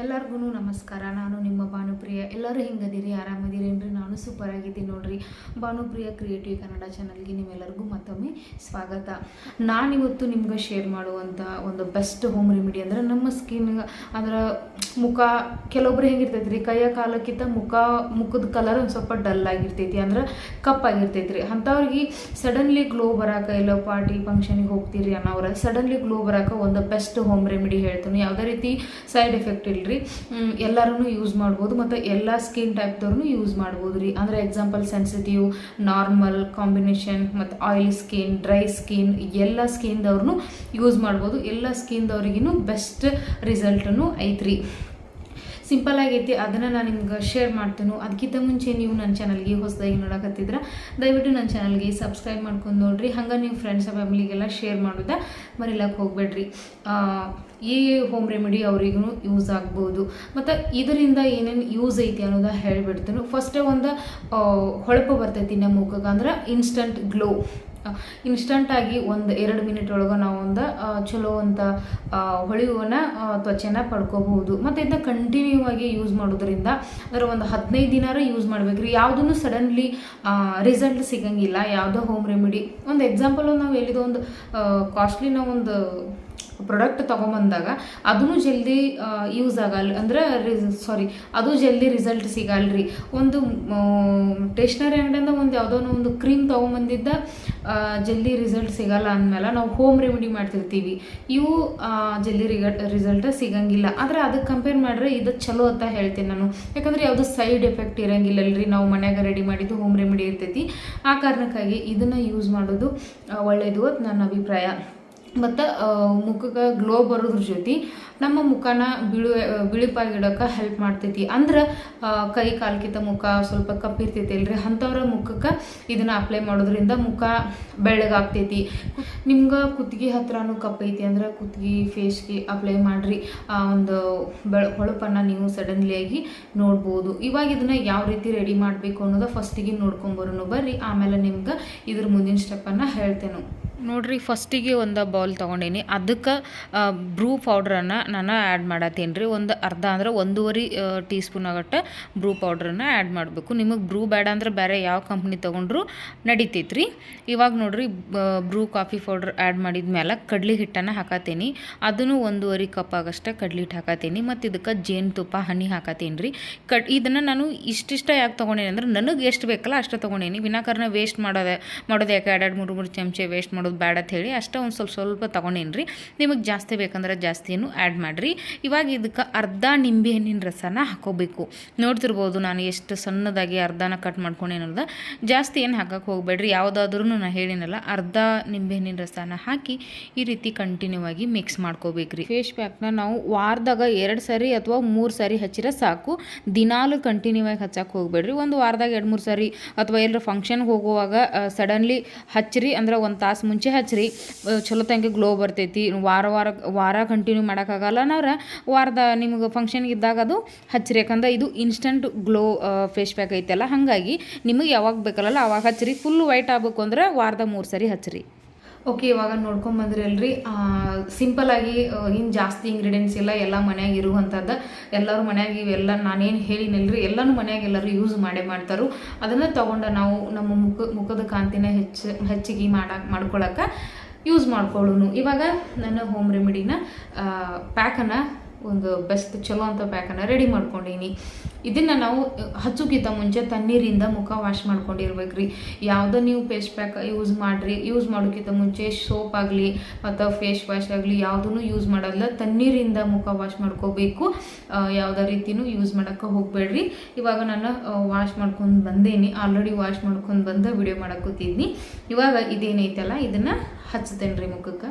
ಎಲ್ಲರಿಗೂ ನಮಸ್ಕಾರ. ನಾನು ನಿಮ್ಮ ಭಾನುಪ್ರಿಯ. ಎಲ್ಲರೂ ಹಿಂಗದಿರಿ? ಆರಾಮದಿರೇನ್ರಿ? ನಾನು ಸೂಪರ್ ಆಗಿದ್ದೀನಿ ನೋಡ್ರಿ. ಭಾನುಪ್ರಿಯ ಕ್ರಿಯೇಟಿವ್ ಕನ್ನಡ ಚಾನಲ್ಗೆ ನಿಮ್ಮೆಲ್ಲರಿಗೂ ಮತ್ತೊಮ್ಮೆ ಸ್ವಾಗತ. ನಾನಿವತ್ತು ನಿಮ್ಗೆ ಶೇರ್ ಮಾಡುವಂಥ ಒಂದು ಬೆಸ್ಟ್ ಹೋಮ್ ರೆಮಿಡಿ ಅಂದ್ರೆ ನಮ್ಮ ಸ್ಕಿನ್ ಅಂದ್ರೆ ಮುಖ, ಕೆಲವೊಬ್ರು ಹೆಂಗಿರ್ತೈತೆ ರೀ ಕೈಯ ಕಾಲಕ್ಕಿಂತ ಮುಖ, ಮುಖದ ಕಲರ್ ಒಂದು ಸ್ವಲ್ಪ ಡಲ್ ಆಗಿರ್ತೈತಿ ಅಂದ್ರೆ ಕಪ್ಪಾಗಿರ್ತೈತಿ ರೀ ಅಂಥವ್ರಿಗೆ ಸಡನ್ಲಿ ಗ್ಲೋ ಬರಾಕ ಇಲ್ಲ ಪಾರ್ಟಿ ಫಂಕ್ಷನಿಗೆ ಹೋಗ್ತೀರಿ ಅನ್ನೋರ ಸಡನ್ಲಿ ಗ್ಲೋ ಬರಾಕ ಒಂದು ಬೆಸ್ಟ್ ಹೋಮ್ ರೆಮಿಡಿ ಹೇಳ್ತೀನಿ. ಯಾವುದೇ ರೀತಿ ಸೈಡ್ ಎಫೆಕ್ಟ್ ಇಲ್ರಿ ಎಲ್ಲರೂ ಯೂಸ್ ಮಾಡ್ಬೋದು ಮತ್ತು ಎಲ್ಲ ಸ್ಕಿನ್ ಟೈಪ್ದವ್ರು ಯೂಸ್ ಮಾಡ್ಬೋದು ರೀ. ಅಂದರೆ ಎಕ್ಸಾಂಪಲ್ ಸೆನ್ಸಿಟಿವ್ ನಾರ್ಮಲ್ ಕಾಂಬಿನೇಷನ್ ಮತ್ತು ಆಯಿಲ್ ಸ್ಕಿನ್ ಡ್ರೈ ಸ್ಕಿನ್ ಎಲ್ಲ ಸ್ಕಿನ್ದವ್ರು ಯೂಸ್ ಮಾಡ್ಬೋದು. ಎಲ್ಲ ಸ್ಕಿನ್ದವ್ರಿಗೂ ಬೆಸ್ಟ್ ರಿಸಲ್ಟನ್ನು ಐತ್ರಿ. ಸಿಂಪಲ್ ಆಗೈತಿ ಅದನ್ನು ನಾನು ನಿಮ್ಗೆ ಶೇರ್ ಮಾಡ್ತೇನೆ. ಅದಕ್ಕಿಂತ ಮುಂಚೆ ನೀವು ನನ್ನ ಚಾನಲ್ಗೆ ಹೊಸದಾಗಿ ನೋಡಕತ್ತಿದ್ರ, ದಯವಿಟ್ಟು ನನ್ನ ಚಾನಲ್ಗೆ ಸಬ್ಸ್ಕ್ರೈಬ್ ಮಾಡ್ಕೊಂಡು ನೋಡ್ರಿ. ಹಂಗೆ ನೀವು ಫ್ರೆಂಡ್ಸ್ ಫ್ಯಾಮಿಲಿಗೆಲ್ಲ ಶೇರ್ ಮಾಡೋದ ಮರಿಲಕ್ಕೆ ಹೋಗ್ಬೇಡ್ರಿ. ಈ ಹೋಮ್ ರೆಮಿಡಿ ಅವರಿಗೂ ಯೂಸ್ ಆಗ್ಬೋದು. ಮತ್ತು ಇದರಿಂದ ಏನೇನು ಯೂಸ್ ಐತಿ ಅನ್ನೋದ ಹೇಳಿಬಿಡ್ತೀನಿ. ಫಸ್ಟೇ ಒಂದು ಹೊಳಪು ಬರ್ತೈತಿ ನಮ್ಮ ಮುಖಕ್ಕೆ ಅಂದ್ರೆ ಇನ್ಸ್ಟಂಟ್ ಗ್ಲೋ ಇನ್ಸ್ಟಂಟಾಗಿ ಒಂದು ಎರಡು ಮಿನಿಟ್ ಒಳಗೆ ನಾವು ಒಂದು ಚಲೋ ಅಂತ ಹೊಳೆಯುವನ ತ್ವಚೆನ ಪಡ್ಕೋಬಹುದು. ಮತ್ತು ಇದನ್ನ ಕಂಟಿನ್ಯೂ ಆಗಿ ಯೂಸ್ ಮಾಡೋದ್ರಿಂದ ಅದರ ಒಂದು ಹದಿನೈದು ದಿನಾರ ಯೂಸ್ ಮಾಡ್ಬೇಕು ರೀ ಯಾವುದನ್ನು ಸಡನ್ಲಿ ರಿಸಲ್ಟ್ ಸಿಗಂಗಿಲ್ಲ. ಯಾವುದೋ ಹೋಮ್ ರೆಮಿಡಿ ಒಂದು ಎಕ್ಸಾಂಪಲು ನಾವು ಎಲ್ಲಿದೋ ಒಂದು ಕಾಸ್ಟ್ಲಿ ಒಂದು ಪ್ರಾಡಕ್ಟ್ ತೊಗೊಂಬಂದಾಗ ಅದೂ ಜಲ್ದಿ ಯೂಸ್ ಆಗಲ್ಲ ಅಂದ್ರೆ ಸಾರಿ ಅದು ಜಲ್ದಿ ರಿಸಲ್ಟ್ ಸಿಗಲ್ರಿ. ಒಂದು ಸ್ಟೇಷ್ನರಿ ಅಂಗಡಿಯಿಂದ ಒಂದು ಯಾವುದೋ ಒಂದು ಕ್ರೀಮ್ ತೊಗೊಂಬಂದಿದ್ದ ಜಲ್ದಿ ರಿಸಲ್ಟ್ ಸಿಗಲ್ಲ ಅಂದಮೇಲೆ ನಾವು ಹೋಮ್ ರೆಮಿಡಿ ಮಾಡ್ತಿರ್ತೀವಿ. ಇವು ಜಲ್ದಿ ರಿಸಲ್ಟ್ ಸಿಗಂಗಿಲ್ಲ. ಆದರೆ ಅದಕ್ಕೆ ಕಂಪೇರ್ ಮಾಡಿದ್ರೆ ಇದು ಚಲೋ ಅಂತ ಹೇಳ್ತೀನಿ ನಾನು. ಯಾಕಂದರೆ ಯಾವುದೋ ಸೈಡ್ ಎಫೆಕ್ಟ್ ಇರಂಗಿಲ್ಲಲ್ರಿ. ನಾವು ಮನ್ಯಾಗ ರೆಡಿ ಮಾಡಿದ್ದು ಹೋಮ್ ರೆಮಿಡಿ ಇರ್ತೈತಿ. ಆ ಕಾರಣಕ್ಕಾಗಿ ಇದನ್ನು ಯೂಸ್ ಮಾಡೋದು ಒಳ್ಳೆಯದು ಅಂತ ನನ್ನ ಅಭಿಪ್ರಾಯ. ಮತ್ತು ಮುಖಕ್ಕೆ ಗ್ಲೋ ಬರೋದ್ರ ಜೊತೆ ನಮ್ಮ ಮುಖನ ಬಿಳು ಬಿಳಿಪಾಗಿಡೋಕೆ ಹೆಲ್ಪ್ ಮಾಡ್ತೈತಿ. ಅಂದ್ರೆ ಕೈ ಕಾಲ್ಕಿತ ಮುಖ ಸ್ವಲ್ಪ ಕಪ್ಪಿರ್ತೈತಿ ಅಲ್ರಿ ಅಂಥವ್ರ ಮುಖಕ್ಕೆ ಇದನ್ನು ಅಪ್ಲೈ ಮಾಡೋದ್ರಿಂದ ಮುಖ ಬೆಳ್ಳಗಾಗ್ತೈತಿ. ನಿಮ್ಗೆ ಕುತ್ತಿಗೆ ಹತ್ರನೂ ಕಪ್ಪೈತಿ ಅಂದ್ರೆ ಕುತ್ತಿಗೆ ಫೇಸ್ಗೆ ಅಪ್ಲೈ ಮಾಡಿರಿ. ಆ, ಒಂದು ಬೆಳ, ಹೊಳಪನ್ನು ನೀವು ಸಡನ್ಲಿಯಾಗಿ ನೋಡ್ಬೋದು. ಇವಾಗ ಇದನ್ನು ಯಾವ ರೀತಿ ರೆಡಿ ಮಾಡಬೇಕು ಅನ್ನೋದು ಫಸ್ಟಿಗೆ ನೋಡ್ಕೊಂಬರೋನು ಬರ್ರಿ, ಆಮೇಲೆ ನಿಮ್ಗೆ ಇದ್ರ ಮುಂದಿನ ಸ್ಟೆಪ್ಪನ್ನು ಹೇಳ್ತೇನೆ. ನೋಡ್ರಿ ಫಸ್ಟಿಗೆ ಒಂದು ಬೌಲ್ ತೊಗೊಂಡೀನಿ. ಅದಕ್ಕೆ ಬ್ರೂ ಪೌಡ್ರನ್ನು ನಾನು ಆ್ಯಡ್ ಮಾಡತ್ತೀನಿ ರೀ ಒಂದು ಅರ್ಧ ಅಂದ್ರೆ ಒಂದೂವರೆ ಟೀ ಸ್ಪೂನ್ ಆಗಟ್ಟ ಬ್ರೂ ಪೌಡ್ರನ್ನು ಆ್ಯಡ್ ಮಾಡಬೇಕು. ನಿಮಗೆ ಬ್ರೂ ಬೇಡ ಅಂದ್ರೆ ಬೇರೆ ಯಾವ ಕಂಪ್ನಿ ತೊಗೊಂಡ್ರು ರೀ ಇವಾಗ ನೋಡ್ರಿ ಬ್ರೂ ಕಾಫಿ ಪೌಡ್ರ್ ಆ್ಯಡ್ ಮಾಡಿದ ಮೇಲೆ ಕಡ್ಲಿ ಹಿಟ್ಟನ್ನು ಹಾಕತ್ತೀನಿ. ಅದನ್ನು ಒಂದೂವರೆ ಕಪ್ ಆಗಷ್ಟೇ ಕಡ್ಲಿ ಹಿಟ್ಟು ಹಾಕತ್ತೀನಿ. ಮತ್ತು ಇದಕ್ಕೆ ಜೇನುತುಪ್ಪ, ಹನಿ ಹಾಕತ್ತೀನಿ ರೀ ಕಡ್, ಇದನ್ನು ನಾನು ಇಷ್ಟಿಷ್ಟ ಯಾಕೆ ತೊಗೊಂಡೇನಿ ಅಂದ್ರೆ ನನಗೆ ಎಷ್ಟು ಬೇಕಲ್ಲ ಅಷ್ಟು ತೊಗೊಂಡೇನಿ. ವಿನಾಕಾರಣ ವೇಸ್ಟ್ ಮಾಡೋದೆ, ಮಾಡೋದು ಯಾಕೆ? ಎರಡೆರಡು ಮೂರು ಮೂರು ಚಮಚೆ ವೇಸ್ಟ್ ಮಾಡೋದು ಬೇಡ ಅಂತ ಹೇಳಿ ಅಷ್ಟೇ ಒಂದು ಸ್ವಲ್ಪ ಸ್ವಲ್ಪ ತೊಗೊಂಡೇನಿ ರೀ. ನಿಮಗೆ ಜಾಸ್ತಿ ಬೇಕಂದ್ರೆ ಜಾಸ್ತಿಯನ್ನು ಆ್ಯಡ್ ಮಾಡಿರಿ. ಇವಾಗ ಇದಕ್ಕೆ ಅರ್ಧ ನಿಂಬೆ ಹಣ್ಣಿನ ರಸನ ಹಾಕೋಬೇಕು. ನೋಡ್ತಿರ್ಬೋದು ನಾನು ಎಷ್ಟು ಸಣ್ಣದಾಗಿ ಅರ್ಧನ ಕಟ್ ಮಾಡ್ಕೊಂಡೇನು ಅನ್ನೋದು ಜಾಸ್ತಿ ಏನು ಹಾಕಕ್ಕೆ ಹೋಗಬೇಡ್ರಿ. ಯಾವುದಾದ್ರೂ ನಾನು ಹೇಳಿನಲ್ಲ ಅರ್ಧ ನಿಂಬೆ ಹಣ್ಣಿನ ರಸನ ಹಾಕಿ ಈ ರೀತಿ ಕಂಟಿನ್ಯೂ ಆಗಿ ಮಿಕ್ಸ್ ಮಾಡ್ಕೋಬೇಕ್ರಿ ಫೇಸ್ ಪ್ಯಾಕ್ನ ನಾವು ವಾರದಾಗ ಎರಡು ಸರಿ ಅಥವಾ ಮೂರು ಸರಿ ಹಚ್ಚಿರ ಸಾಕು. ದಿನಾಲು ಕಂಟಿನ್ಯೂ ಆಗಿ ಹಚ್ಚಕ್ಕೆ ಹೋಗಬೇಡ್ರಿ. ಒಂದು ವಾರದಾಗ ಎರಡು ಮೂರು ಸರಿ ಅಥವಾ ಎಲ್ಲರ ಫಂಕ್ಷನ್ಗೆ ಹೋಗುವಾಗ ಸಡನ್ಲಿ ಹಚ್ಚಿರಿ ಅಂದ್ರೆ ಒಂದು ತಾಸು ಹಚ್ಚಿರಿ. ಆ, ಚಲೋ ತಂಗೆ ಗ್ಲೋ ಬರ್ತೈತಿ. ವಾರ ವಾರ ವಾರ ಕಂಟಿನ್ಯೂ ಮಾಡೋಕ್ಕಾಗಲ್ಲ ನಾವ್ರ ವಾರದ ನಿಮ್ಗೆ ಫಂಕ್ಷನ್ಗೆ ಇದ್ದಾಗ ಅದು ಹಚ್ಚಿರಿ. ಯಾಕಂದ್ರೆ ಇದು ಇನ್ಸ್ಟಂಟ್ ಗ್ಲೋ ಫೇಸ್ ಪ್ಯಾಕ್ ಐತಲ್ಲ ಹಾಗಾಗಿ ನಿಮಗೆ ಯಾವಾಗ ಬೇಕಲ್ಲ ಅವಾಗ ಹಚ್ಚಿರಿ. ಫುಲ್ ವೈಟ್ ಆಗಬೇಕು ಅಂದ್ರೆ ವಾರದ ಮೂರು ಸರಿ ಹಚ್ಚಿರಿ. ಓಕೆ, ಇವಾಗ ನೋಡ್ಕೊಂಬಂದ್ರಿ ಅಲ್ರಿ ಸಿಂಪಲ್ ಆಗಿ ಇನ್ನು ಜಾಸ್ತಿ ಇಂಗ್ರೀಡಿಯೆಂಟ್ಸ್ ಇಲ್ಲ, ಎಲ್ಲ ಮನೆಯಾಗ ಇರುವಂಥದ್ದು ಎಲ್ಲರೂ ಮನೆಯಾಗ ಇವೆಲ್ಲ ನಾನೇನು ಹೇಳಿನಲ್ರಿ, ಎಲ್ಲನೂ ಮನೆಯಾಗ ಎಲ್ಲರೂ ಯೂಸ್ ಮಾಡೇ ಮಾಡ್ತಾರೋ. ಅದನ್ನು ತೊಗೊಂಡು ನಾವು ನಮ್ಮ ಮುಖ, ಮುಖದ ಕಾಂತಿನ ಹೆಚ್ಚು, ಹೆಚ್ಚಿಗೆ ಮಾಡಕ್ಕೆ ಮಾಡ್ಕೊಳಕ್ಕೆ ಯೂಸ್ ಮಾಡ್ಕೊಳ್ಳೋನು. ಇವಾಗ ನನ್ನ ಹೋಮ್ ರೆಮಿಡಿನ ಪ್ಯಾಕನ್ನು ಒಂದು ಬೆಸ್ಟ್ ಚಲೋ ಅಂತ ಪ್ಯಾಕನ್ನು ರೆಡಿ ಮಾಡ್ಕೊಂಡೀನಿ ಇದನ್ನು ನಾವು ಹಚ್ಚೋಕ್ಕಿಂತ ಮುಂಚೆ ತಣ್ಣೀರಿಂದ ಮುಖ ವಾಶ್ ಮಾಡ್ಕೊಂಡಿರ್ಬೇಕು ರೀ ಯಾವುದೋ ನೀವು ಫೇಸ್ ಪ್ಯಾಕ್ ಯೂಸ್ ಮಾಡಿರಿ ಯೂಸ್ ಮಾಡೋಕ್ಕಿಂತ ಮುಂಚೆ ಸೋಪ್ ಆಗಲಿ ಮತ್ತು ಫೇಸ್ ವಾಶ್ ಆಗಲಿ ಯಾವುದೂ ಯೂಸ್ ಮಾಡೋಲ್ಲ. ತಣ್ಣೀರಿಂದ ಮುಖ ವಾಶ್ ಮಾಡ್ಕೋಬೇಕು. ಯಾವುದೋ ರೀತಿನೂ ಯೂಸ್ ಮಾಡೋಕ್ಕೆ ಹೋಗಬೇಡ್ರಿ. ಇವಾಗ ನಾನು ವಾಶ್ ಮಾಡ್ಕೊಂಡು ಬಂದೇನಿ. ಆಲ್ರೆಡಿ ವಾಶ್ ಮಾಡ್ಕೊಂಡು ಬಂದು ವಿಡಿಯೋ ಮಾಡಕ್ಕೆ ಇವಾಗ ಇದೇನೈತಲ್ಲ, ಇದನ್ನು ಹಚ್ತೇನೆ ರೀ ಮುಖಕ್ಕೆ?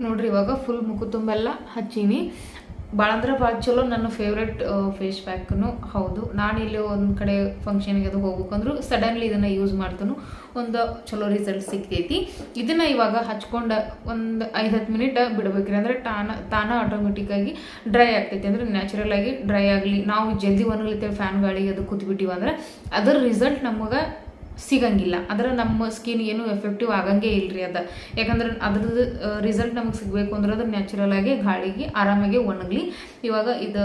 ನೋಡ್ರಿ, ಇವಾಗ ಫುಲ್ ಮುಖ ತುಂಬೆಲ್ಲ ಹಚ್ಚೀನಿ. ಭಾಳ ಅಂದ್ರೆ ಭಾಳ ಚಲೋ ನನ್ನ ಫೇವ್ರೆಟ್ ಫೇಸ್ ಪ್ಯಾಕ್ನು ಹೌದು ನಾನು ಇಲ್ಲಿ ಒಂದು ಕಡೆ ಫಂಕ್ಷನ್ಗೆ ಅದು ಹೋಗ್ಬೇಕಂದ್ರೂ ಸಡನ್ಲಿ ಇದನ್ನು ಯೂಸ್ ಮಾಡ್ತಾನು. ಒಂದು ಚಲೋ ರಿಸಲ್ಟ್ ಸಿಕ್ತೈತಿ ಇದನ್ನು ಇವಾಗ ಹಚ್ಕೊಂಡು ಒಂದು ಐದು ಹತ್ತು ಮಿನಿಟ್ ಬಿಡ್ಬೇಕ್ರಿ. ಅಂದರೆ ತಾನ ತಾನ ಆಟೋಮೆಟಿಕ್ಕಾಗಿ ಡ್ರೈ ಆಗ್ತೈತಿ. ಅಂದರೆ ನ್ಯಾಚುರಲ್ ಆಗಿ ಡ್ರೈ ಆಗಲಿ. ನಾವು ಜಲ್ದಿ ಒಣಗ್ಲಿತ್ತೇವೆ ಫ್ಯಾನ್ ಗಾಳಿಗೆ ಅದು ಕೂತ್ಬಿಟ್ಟಿವಿ ಅಂದ್ರೆ, ಅದರ ರಿಸಲ್ಟ್ ನಮಗೆ ಸಿಗಂಗಿಲ್ಲ. ಅದರ ನಮ್ಮ ಸ್ಕಿನ್ ಏನು ಎಫೆಕ್ಟಿವ್ ಆಗಂಗೆ ಇಲ್ರಿ ಅದು. ಯಾಕಂದ್ರೆ ಅದ್ರದ್ದು ರಿಸಲ್ಟ್ ನಮಗೆ ಸಿಗಬೇಕು ಅಂದ್ರೆ ಅದು ನ್ಯಾಚುರಲ್ ಆಗಿ ಗಾಳಿಗೆ ಆರಾಮಾಗಿ ಒಣಗಲಿ. ಇವಾಗ ಇದು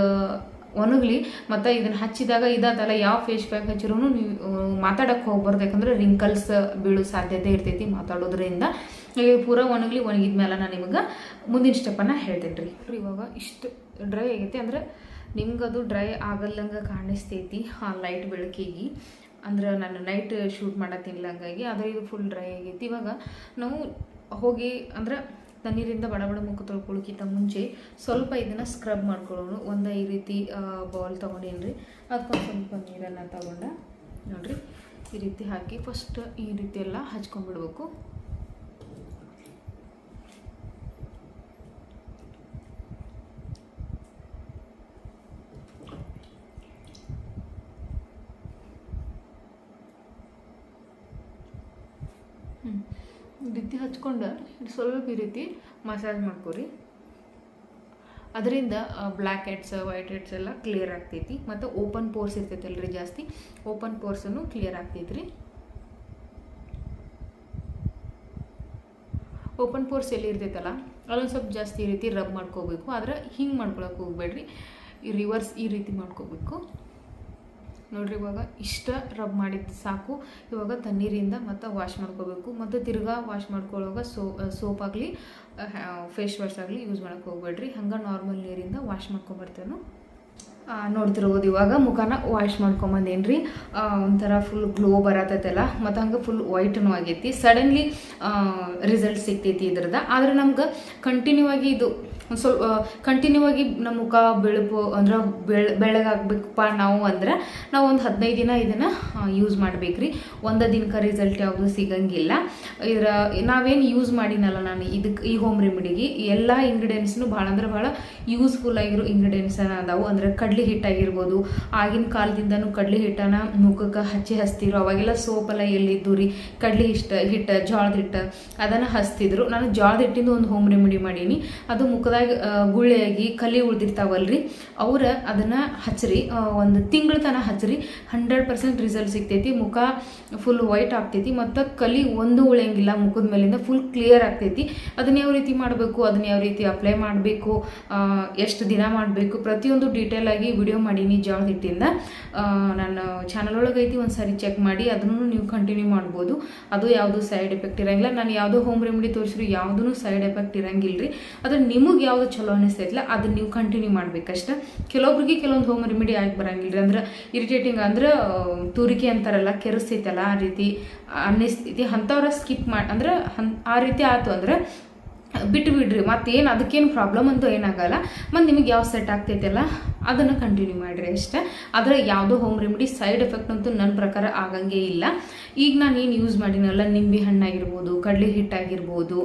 ಒಣಗಲಿ, ಮತ್ತು ಇದನ್ನು ಹಚ್ಚಿದಾಗ ಇದಾದಲ್ಲ, ಯಾವ ಫೇಸ್ ಪ್ಯಾಕ್ ಹಚ್ಚಿರೂ ನೀವು ಮಾತಾಡಕ್ಕೆ ಹೋಗ್ಬಾರ್ದು. ಯಾಕಂದ್ರೆ ರಿಂಕಲ್ಸ್ ಬೀಳೋ ಸಾಧ್ಯತೆ ಇರ್ತೈತಿ ಮಾತಾಡೋದ್ರಿಂದ. ಈಗ ಪೂರ ಒಣಗಲಿ ಒಣಗಿದ್ಮೇಲೆ ನಾನು ನಿಮಗೆ ಮುಂದಿನ ಸ್ಟೆಪ್ಪನ್ನು ಹೇಳ್ತೇನೆ ರೀ ಇವಾಗ ಇಷ್ಟು ಡ್ರೈ ಆಗೈತಿ ಅಂದ್ರೆ ಅದು ಡ್ರೈ ಆಗಲ್ಲಂಗೆ ಕಾಣಿಸ್ತೈತಿ ಆ ಲೈಟ್ ಬೆಳಕಿಗೆ. ಅಂದ್ರೆ ನಾನು ನೈಟ್ ಶೂಟ್ ಮಾಡತ್ತೀನಿಲ್ಲ ಹಂಗಾಗಿ, ಆದರೆ ಇದು ಫುಲ್ ಡ್ರೈ ಆಗೈತಿ. ಇವಾಗ ನಾವು ಹೋಗಿ ಅಂದ್ರೆ ತಣ್ಣೀರಿಂದ ಬಡ ಬಡ ಮುಖ ತೊಳ್ಕೊಳ್ಳೋಕ್ಕಿಂತ ಮುಂಚೆ ಸ್ವಲ್ಪ ಇದನ್ನು ಸ್ಕ್ರಬ್ ಮಾಡ್ಕೊಳ್ಳೋಣ. ಒಂದು ಈ ರೀತಿ ಬಾಲ್ ತೊಗೊಂಡೇನ್ರಿ? ಅದಕ್ಕೊಂದು ಸ್ವಲ್ಪ ನೀರನ್ನು ತೊಗೊಂಡ ನೋಡಿರಿ, ಈ ರೀತಿ ಹಾಕಿ ಫಸ್ಟ್ ಈ ರೀತಿ ಎಲ್ಲ ಹಚ್ಕೊಂಡ್ಬಿಡ್ಬೇಕು ಹ್ಮ್. ಈ ಹಚ್ಕೊಂಡು ಸ್ವಲ್ಪ ಈ ರೀತಿ ಮಸಾಜ್ ಮಾಡ್ಕೊರಿ. ಅದರಿಂದ ಬ್ಲ್ಯಾಕ್ ಹೆಡ್ಸ್ ವೈಟ್ ಹೆಡ್ಸ್ ಎಲ್ಲ ಕ್ಲಿಯರ್ ಆಗ್ತೈತಿ. ಮತ್ತು ಓಪನ್ ಪೋರ್ಸ್ ಇರ್ತೈತಲ್ರಿ ಜಾಸ್ತಿ. ಓಪನ್ ಪೋರ್ಸನ್ನು ಕ್ಲಿಯರ್ ಆಗ್ತೈತ್ರಿ. ಓಪನ್ ಪೋರ್ಸ್ ಎಲ್ಲಿ ಇರ್ತೈತಲ್ಲ, ಅಲ್ಲೊಂದು ಸ್ವಲ್ಪ ಜಾಸ್ತಿ ಈ ರೀತಿ ರಬ್ ಮಾಡ್ಕೋಬೇಕು. ಆದರೆ ಹಿಂಗೆ ಮಾಡ್ಕೊಳಕ್ಕೆ ಹೋಗ್ಬೇಡ್ರಿ. ಈ ರಿವರ್ಸ್ ಈ ರೀತಿ ಮಾಡ್ಕೋಬೇಕು. ನೋಡ್ರಿ ಇವಾಗ ಇಷ್ಟ ರಬ್ ಮಾಡಿದ್ದು ಸಾಕು. ಇವಾಗ ತಣ್ಣೀರಿಂದ ಮತ್ತು ವಾಶ್ ಮಾಡ್ಕೋಬೇಕು. ಮತ್ತು ತಿರ್ಗಾ ವಾಶ್ ಮಾಡ್ಕೊಳ್ಳುವಾಗ ಸೋ ಸೋಪ್ ಆಗಲಿ ಫೇಸ್ ವಾಶ್ ಆಗಲಿ ಯೂಸ್ ಮಾಡೋಕ್ಕೆ ಹೋಗ್ಬೇಡ್ರಿ. ಹಂಗೆ ನಾರ್ಮಲ್ ನೀರಿಂದ ವಾಶ್ ಮಾಡ್ಕೊಂಬರ್ತೇನು. ನೋಡ್ತಿರ್ಬೋದು ಇವಾಗ ಮುಖನ ವಾಶ್ ಮಾಡ್ಕೊಂಬಂದೇನ್ರಿ. ಒಂಥರ ಫುಲ್ ಗ್ಲೋ ಬರತೈತಲ್ಲ, ಮತ್ತು ಹಂಗೆ ಫುಲ್ ವೈಟನೂ ಆಗೈತಿ. ಸಡನ್ಲಿ ರಿಸಲ್ಟ್ ಸಿಗ್ತೈತಿ ಇದ್ರದ್ದು. ಆದರೆ ನಮ್ಗೆ ಕಂಟಿನ್ಯೂ ಆಗಿ ಇದು ಒಂದು ಸ್ವಲ್ಪ ಕಂಟಿನ್ಯೂ ಆಗಿ ನಮ್ಮ ಮುಖ ಬೆಳಪು, ಅಂದ್ರೆ ಬೆಳ ಬೆಳಗಾಗಬೇಕಪ್ಪ ನಾವು ಅಂದ್ರೆ ನಾವು ಒಂದು ಹದಿನೈದು ದಿನ ಇದನ್ನು ಯೂಸ್ ಮಾಡಬೇಕ್ರಿ. ಒಂದು ದಿನಕ್ಕೆ ರಿಸಲ್ಟ್ ಯಾವುದು ಸಿಗಂಗಿಲ್ಲ. ಇದರ, ನಾವೇನು ಯೂಸ್ ಮಾಡಿನಲ್ಲ ನಾನು ಇದಕ್ಕೆ ಈ ಹೋಮ್ ರೆಮಿಡಿಗೆ ಎಲ್ಲ ಇಂಗ್ರೀಡಿಯೆಂಟ್ಸ್ನು ಭಾಳ ಅಂದ್ರೆ ಭಾಳ ಯೂಸ್ಫುಲ್ ಆಗಿರೋ ಇಂಗ್ರೀಡಿಯೆಂಟ್ಸ್ ಅದಾವು. ಅಂದ್ರೆ ಕಡ್ಲಿ ಹಿಟ್ಟಾಗಿರ್ಬೋದು ಆಗಿನ ಕಾಲದಿಂದನೂ ಕಡ್ಲಿ ಹಿಟ್ಟನ್ನ ಮುಖಕ್ಕೆ ಹಚ್ಚಿ ಹಚ್ತಿದ್ರು. ಅವಾಗೆಲ್ಲ ಸೋಪೆಲ್ಲ ಎಲ್ಲಿದ್ದು ರೀ? ಕಡ್ಲಿ ಹಿಟ್ಟು ಹಿಟ್ಟು, ಜೋಳದ ಹಿಟ್ಟು, ಅದನ್ನು ಹಚ್ತಿದ್ರು. ನಾನು ಜೋಳದ ಹಿಟ್ಟಿಂದ ಒಂದು ಹೋಮ್ ರೆಮಿಡಿ ಮಾಡೀನಿ. ಅದು ಮುಖದಾಗ ಆ, ಗುಳ್ಳೆಯಾಗಿ ಕಲಿ ಉಳ್ದಿರ್ತಾವಲ್ರಿ ಅವ್ರ ಅದನ್ನು ಹಚ್ಚಿರಿ ಒಂದು ತಿಂಗಳ ತನಕ ಹಚ್ಚಿರಿ ಹಂಡ್ರೆಡ್ ಪರ್ಸೆಂಟ್ ರಿಸಲ್ಟ್ ಸಿಗ್ತೈತಿ ಮುಖ ಫುಲ್ ವೈಟ್ ಆಗ್ತೈತಿ ಮತ್ತು ಕಲಿ ಒಂದು ಉಳಿಯಂಗಿಲ್ಲ ಮುಖದ ಮೇಲಿಂದ ಫುಲ್ ಕ್ಲಿಯರ್ ಆಗ್ತೈತಿ ಅದನ್ನ ಯಾವ ರೀತಿ ಮಾಡಬೇಕು ಅದನ್ನ ಯಾವ ರೀತಿ ಅಪ್ಲೈ ಮಾಡಬೇಕು ಎಷ್ಟು ದಿನ ಮಾಡಬೇಕು ಪ್ರತಿಯೊಂದು ಡೀಟೇಲ್ ಆಗಿ ವಿಡಿಯೋ ಮಾಡೀನಿ ಜೋಳದ ಹಿಟ್ಟಿಂದ. ನಾನು ಚಾನಲ್ ಒಳಗೆ ಐತಿ ಒಂದು ಚೆಕ್ ಮಾಡಿ ಅದನ್ನು ನೀವು ಕಂಟಿನ್ಯೂ ಮಾಡ್ಬೋದು. ಅದು ಯಾವುದು ಸೈಡ್ ಎಫೆಕ್ಟ್ ಇರಂಗಿಲ್ಲ ನಾನು ಯಾವುದೋ ಹೋಮ್ ರೆಮಿಡಿ ತೋರಿಸಿದ್ರು ಯಾವುದೂ ಸೈಡ್ ಎಫೆಕ್ಟ್ ಇರಂಗಿಲ್ಲ ರೀ ಅದು ನಿಮಗೆ ಯಾವುದು ಚಲೋ ಅನಿಸ್ತೈತಿಲ್ಲ ಅದನ್ನ ನೀವು ಕಂಟಿನ್ಯೂ ಮಾಡ್ಬೇಕಷ್ಟೆ. ಕೆಲವೊಬ್ರಿಗೆ ಕೆಲವೊಂದು ಹೋಮ್ ರೆಮಿಡಿ ಆಗಿ ಬರಂಗಿಲ್ಲ ಅಂದ್ರೆ ಇರಿಟೇಟಿಂಗ್ ಅಂದ್ರೆ ತುರಿಕೆ ಅಂತಾರಲ್ಲ ಕೆರೆಸ್ತೈತಲ್ಲ ಆ ರೀತಿ ಅನ್ನಿಸ್ತೈತಿ ಅಂಥವ್ರ ಸ್ಕಿಪ್ ಮಾಡಿ ಅಂದ್ರೆ ಆ ರೀತಿ ಆಯ್ತು ಅಂದ್ರೆ ಬಿಟ್ಟು ಬಿಡ್ರಿ ಮತ್ತೇನು ಅದಕ್ಕೇನು ಪ್ರಾಬ್ಲಮ್ ಅಂತೂ ಏನಾಗಲ್ಲ. ಮತ್ತು ನಿಮಗೆ ಯಾವ ಸೆಟ್ ಆಗ್ತೈತಲ್ಲ, ಅದನ್ನು ಕಂಟಿನ್ಯೂ ಮಾಡಿರಿ ಅಷ್ಟೇ. ಆದರೆ ಯಾವುದೋ ಹೋಮ್ ರೆಮಿಡಿ ಸೈಡ್ ಎಫೆಕ್ಟ್ ಅಂತೂ ನನ್ನ ಪ್ರಕಾರ ಆಗಂಗೆ ಇಲ್ಲ. ಈಗ ನಾನು ಏನು ಯೂಸ್ ಮಾಡಿನಲ್ಲ, ನಿಂಬೆ ಹಣ್ಣಾಗಿರ್ಬೋದು ಕಡಲೆ ಹಿಟ್ಟಾಗಿರ್ಬೋದು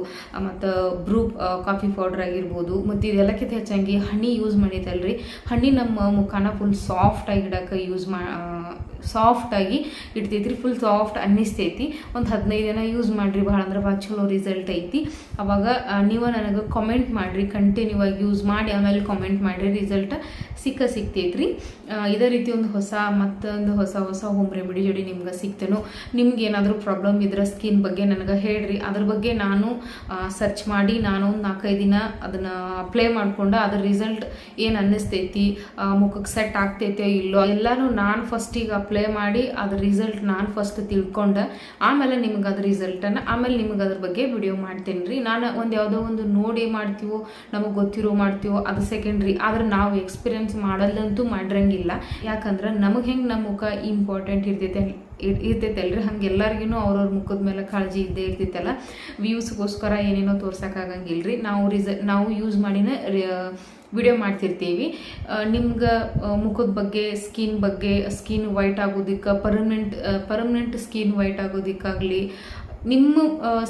ಮತ್ತು ಬ್ರೂ ಕಾಫಿ ಪೌಡ್ರ್ ಆಗಿರ್ಬೋದು, ಮತ್ತು ಇದೆಲ್ಲಕ್ಕಿಂತ ಹೆಚ್ಚಾಗಿ ಹಣ್ಣಿ ಯೂಸ್ ಮಾಡಿದಲ್ರಿ ಹಣ್ಣಿ ನಮ್ಮ ಮುಖಾನ ಫುಲ್ ಸಾಫ್ಟಾಗಿ ಇಡಕ್ಕೆ ಯೂಸ್ ಮಾ ಸಾಫ್ಟಾಗಿ ಇಡ್ತೈತ್ರಿ ಫುಲ್ ಸಾಫ್ಟ್ ಅನ್ನಿಸ್ತೈತಿ. ಒಂದು ಹದಿನೈದು ದಿನ ಯೂಸ್ ಮಾಡಿರಿ ಭಾಳ ಅಂದ್ರೆ ಭಾಳ ಚಲೋ ರಿಸಲ್ಟ್ ಐತಿ. ಅವಾಗ ನೀವು ನನಗೆ ಕಾಮೆಂಟ್ ಮಾಡಿರಿ ಕಂಟಿನ್ಯೂ ಆಗಿ ಯೂಸ್ ಮಾಡಿ ಆಮೇಲೆ ಕಾಮೆಂಟ್ ಮಾಡಿರಿ ರಿಸಲ್ಟ್ ಸಿಕ್ಕ ಸಿಗ್ತೈತ್ರಿ. ಆ, ಇದೇ ರೀತಿ ಒಂದು ಹೊಸ ಮತ್ತೊಂದು ಹೊಸ ಹೊಸ ಹೋಮ್ ರೆಮಿಡಿ ಜೋಡಿ ನಿಮ್ಗೆ ಸಿಗ್ತೇನೋ. ನಿಮ್ಗೆ ಏನಾದರೂ ಪ್ರಾಬ್ಲಮ್ ಇದ್ರೆ ಸ್ಕಿನ್ ಬಗ್ಗೆ ನನಗೆ ಹೇಳ್ರಿ. ಅದ್ರ ಬಗ್ಗೆ ನಾನು ಸರ್ಚ್ ಮಾಡಿ ನಾನು ಒಂದು ನಾಲ್ಕೈದು ದಿನ ಅದನ್ನು ಅಪ್ಲೈ ಮಾಡಿಕೊಂಡು ಅದ್ರ ರಿಸಲ್ಟ್ ಏನು ಅನ್ನಿಸ್ತೈತಿ ಮುಖಕ್ಕೆ ಸೆಟ್ ಆಗ್ತೈತೆ ಇಲ್ಲೋ ಎಲ್ಲನೂ ನಾನು ಫಸ್ಟಿಗೆ ಅಪ್ಲೈ ಮಾಡಿ ಅದ್ರ ರಿಸಲ್ಟ್ ನಾನು ಫಸ್ಟ್ ತಿಳ್ಕೊಂಡೆ. ಆಮೇಲೆ ನಿಮ್ಗೆ ಅದ್ರ ರಿಸಲ್ಟನ್ನು ಆಮೇಲೆ ನಿಮ್ಗೆ ಅದ್ರ ಬಗ್ಗೆ ವಿಡಿಯೋ ಮಾಡ್ತೇನೆ ರೀ. ನಾನು ಒಂದು ಯಾವುದೋ ಒಂದು ನೋಡಿ ಮಾಡ್ತೀವೋ, ನಮಗೆ ಗೊತ್ತಿರೋ ಮಾಡ್ತೀವೋ, ಅದು ಸೆಕೆಂಡ್ರಿ ಆದ್ರೆ ನಾವು ಎಕ್ಸ್ಪೀರಿಯನ್ಸ್ ಮಾಡಲ್ಲಂತೂ ಮಾಡಿರಂಗಿಲ್ಲ. ಯಾಕಂದ್ರೆ ನಮಗೆ ಹೆಂಗೆ ನಮ್ಮ ಮುಖ ಇಂಪಾರ್ಟೆಂಟ್ ಇರ್ತೈತೆ ಇರ್- ಇರ್ತೈತಲ್ರಿ ಹಂಗೆ ಎಲ್ಲರಿಗೂ ಅವ್ರವ್ರ ಮುಖದ ಮೇಲೆ ಕಾಳಜಿ ಇದ್ದೇ ಇರ್ತೈತಲ್ಲ. ವ್ಯೂಸ್ಗೋಸ್ಕರ ಏನೇನೋ ತೋರ್ಸೋಕ್ಕಾಗಂಗಿಲ್ಲ ರೀ ನಾವು ರಿಸ, ನಾವು ಯೂಸ್ ಮಾಡಿನೇ ವಿಡಿಯೋ ಮಾಡ್ತಿರ್ತೀವಿ. ನಿಮ್ಗೆ ಮುಖದ ಬಗ್ಗೆ ಸ್ಕಿನ್ ಬಗ್ಗೆ ಸ್ಕಿನ್ ವೈಟ್ ಆಗೋದಿಕ್ಕೆ ಪರ್ಮನೆಂಟ್ ಪರ್ಮನೆಂಟ್ ಸ್ಕಿನ್ ವೈಟ್ ಆಗೋದಕ್ಕಾಗಲಿ ನಿಮ್ಮ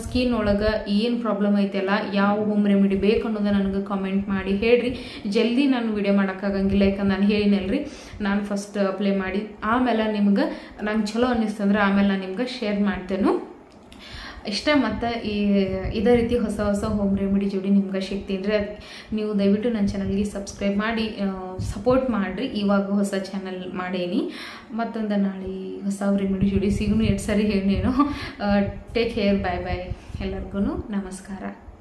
ಸ್ಕಿನ್ ಒಳಗೆ ಏನು ಪ್ರಾಬ್ಲಮ್ ಐತೆಲ್ಲ, ಯಾವ ಹೋಮ್ ರೆಮಿಡಿ ಬೇಕು ಅನ್ನೋದು ನನಗೆ ಕಾಮೆಂಟ್ ಮಾಡಿ ಹೇಳ್ರಿ. ಜಲ್ದಿ ನಾನು ವಿಡಿಯೋ ಮಾಡೋಕ್ಕಾಗಂಗಿಲ್ಲ ಯಾಕಂದ್ರೆ ನಾನು ಹೇಳಿನಲ್ರಿ. ನಾನು ಫಸ್ಟ್ ಅಪ್ಲೈ ಮಾಡಿ. ಆಮೇಲೆ ನಿಮ್ಗೆ ನಂಗೆ ಚಲೋ ಅನ್ನಿಸ್ತಂದ್ರೆ ಆಮೇಲೆ ನಾನು ನಿಮ್ಗೆ ಶೇರ್ ಮಾಡ್ತೇನೆ. ಇಷ್ಟ ಮತ್ತು ಈ ಇದೇ ರೀತಿ ಹೊಸ ಹೊಸ ಹೋಮ್ ರೆಮಿಡಿ ಜೋಡಿ ನಿಮ್ಗೆ ಸಿಗ್ತೀನಿ ರೀ ನೀವು ದಯವಿಟ್ಟು ನನ್ನ ಚಾನಲ್ಗೆ ಸಬ್ಸ್ಕ್ರೈಬ್ ಮಾಡಿ ಸಪೋರ್ಟ್ ಮಾಡಿರಿ. ಇವಾಗ ಹೊಸ ಚಾನಲ್ ಮಾಡೇನಿ. ಮತ್ತೊಂದು ನಾಳೆ ಹೊಸ ರೆಮಿಡಿ ಜೋಡಿ ಸಿಗುನು ಎರಡು ಸರಿ ಹೇಳೇನು. ಟೇಕ್ ಕೇರ್ ಬಾಯ್ ಬಾಯ್ ಎಲ್ಲರಿಗೂ ನಮಸ್ಕಾರ.